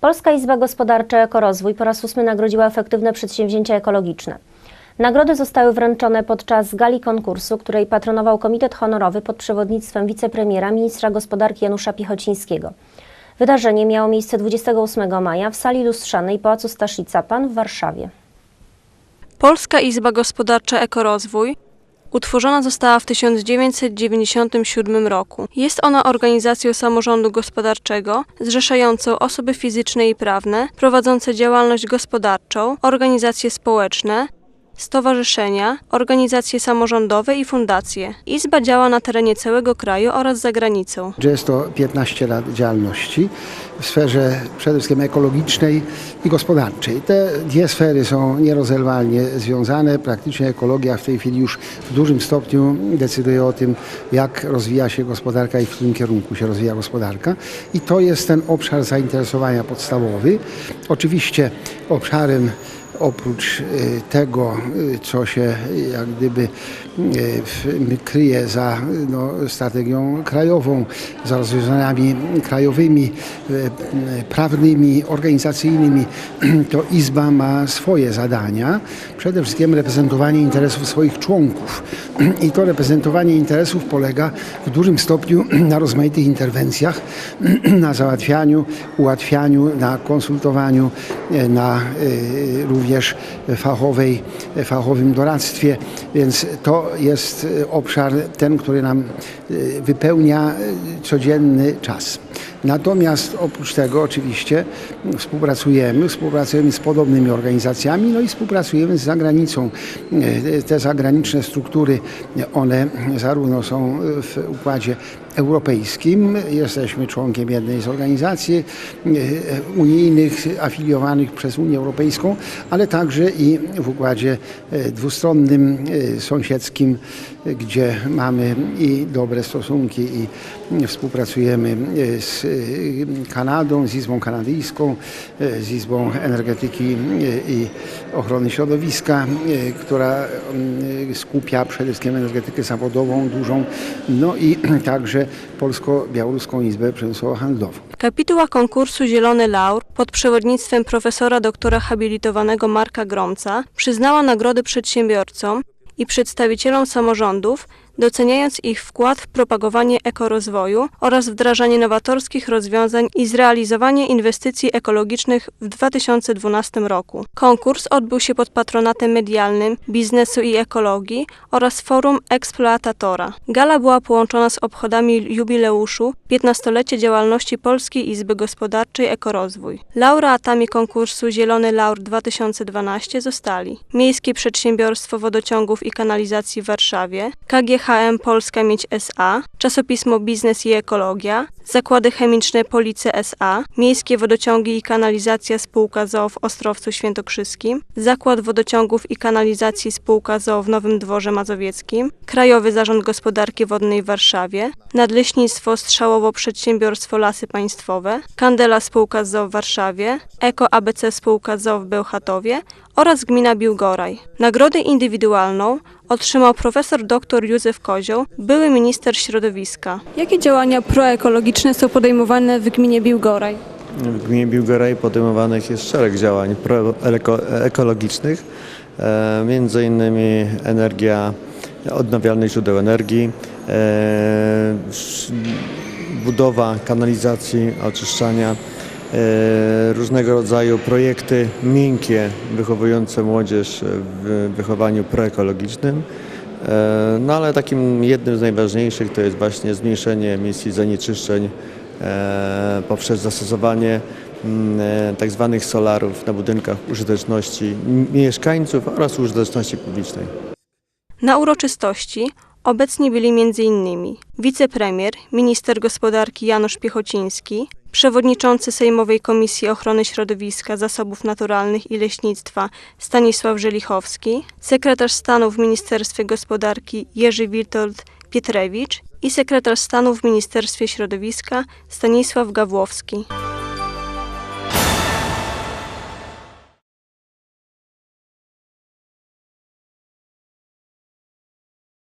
Polska Izba Gospodarcza Ekorozwój po raz ósmy nagrodziła efektywne przedsięwzięcia ekologiczne. Nagrody zostały wręczone podczas gali konkursu, której patronował Komitet Honorowy pod przewodnictwem wicepremiera ministra gospodarki Janusza Piechocińskiego. Wydarzenie miało miejsce 28 maja w sali lustrzanej Pałacu Staszica-Pan w Warszawie. Polska Izba Gospodarcza Ekorozwój utworzona została w 1997 roku. Jest ona organizacją samorządu gospodarczego zrzeszającą osoby fizyczne i prawne prowadzące działalność gospodarczą, organizacje społeczne, stowarzyszenia, organizacje samorządowe i fundacje. Izba działa na terenie całego kraju oraz za granicą. jest to 15 lat działalności w sferze przede wszystkim ekologicznej i gospodarczej. Te dwie sfery są nierozerwalnie związane. Praktycznie ekologia w tej chwili już w dużym stopniu decyduje o tym, jak rozwija się gospodarka i w którym kierunku się rozwija gospodarka. I to jest ten obszar zainteresowania podstawowy. Oczywiście obszarem oprócz y, tego, y, co się jak gdyby y, kryje za no, strategią krajową, za rozwiązaniami krajowymi, prawnymi, organizacyjnymi, to Izba ma swoje zadania. Przede wszystkim reprezentowanie interesów swoich członków. I to reprezentowanie interesów polega w dużym stopniu na rozmaitych interwencjach, na załatwianiu, ułatwianiu, na konsultowaniu, e, na y, również fachowej, fachowym doradztwie, więc to jest obszar ten, który nam wypełnia codzienny czas. Natomiast oprócz tego oczywiście współpracujemy, współpracujemy z podobnymi organizacjami, no i współpracujemy z zagranicą. E, Te zagraniczne struktury, one zarówno są w układzie europejskim, jesteśmy członkiem jednej z organizacji e, unijnych afiliowanych przez Unię Europejską, ale także i w układzie e, dwustronnym, e, sąsiedzkim, gdzie mamy i dobre stosunki i współpracujemy z Kanadą, z Izbą Kanadyjską, z Izbą Energetyki i Ochrony Środowiska, która skupia przede wszystkim energetykę zawodową dużą, no i także Polsko-Białoruską Izbę Przemysłowo-Handlową. Kapituła konkursu Zielony Laur pod przewodnictwem profesora doktora habilitowanego Marka Gromca przyznała nagrody przedsiębiorcom i przedstawicielom samorządów, doceniając ich wkład w propagowanie ekorozwoju oraz wdrażanie nowatorskich rozwiązań i zrealizowanie inwestycji ekologicznych w 2012 roku. Konkurs odbył się pod patronatem medialnym biznesu i ekologii oraz forum eksploatatora. Gala była połączona z obchodami jubileuszu 15-lecie działalności Polskiej Izby Gospodarczej Ekorozwój. Laureatami konkursu Zielony Laur 2012 zostali Miejskie Przedsiębiorstwo Wodociągów i Kanalizacji w Warszawie, KGHM Polska Miedź SA, czasopismo Biznes i Ekologia, Zakłady Chemiczne Police SA, Miejskie Wodociągi i Kanalizacja Spółka ZOO w Ostrowcu Świętokrzyskim, Zakład Wodociągów i Kanalizacji Spółka ZOO w Nowym Dworze Mazowieckim, Krajowy Zarząd Gospodarki Wodnej w Warszawie, Nadleśnictwo Strzałowo Przedsiębiorstwo Lasy Państwowe, Kandela Spółka ZOO w Warszawie, Eko ABC Spółka ZOO w Bełchatowie oraz Gmina Biłgoraj. Nagrodę indywidualną otrzymał profesor dr Józef Kozioł, były minister środowiska. Jakie działania proekologiczne są podejmowane w gminie Biłgoraj? W gminie Biłgoraj podejmowanych jest szereg działań proekologicznych, e, między innymi energia, odnawialnych źródeł energii, e, budowa kanalizacji, oczyszczania, e, różnego rodzaju projekty miękkie wychowujące młodzież w wychowaniu proekologicznym. E, No ale takim jednym z najważniejszych to jest właśnie zmniejszenie emisji zanieczyszczeń e, poprzez zastosowanie mm, e, tak zwanych solarów na budynkach użyteczności mieszkańców oraz użyteczności publicznej. Na uroczystości obecni byli m.in. wicepremier, minister gospodarki Janusz Piechociński, przewodniczący Sejmowej Komisji Ochrony Środowiska, Zasobów Naturalnych i Leśnictwa Stanisław Żelichowski, sekretarz stanu w Ministerstwie Gospodarki Jerzy Witold Pietrewicz i sekretarz stanu w Ministerstwie Środowiska Stanisław Gawłowski.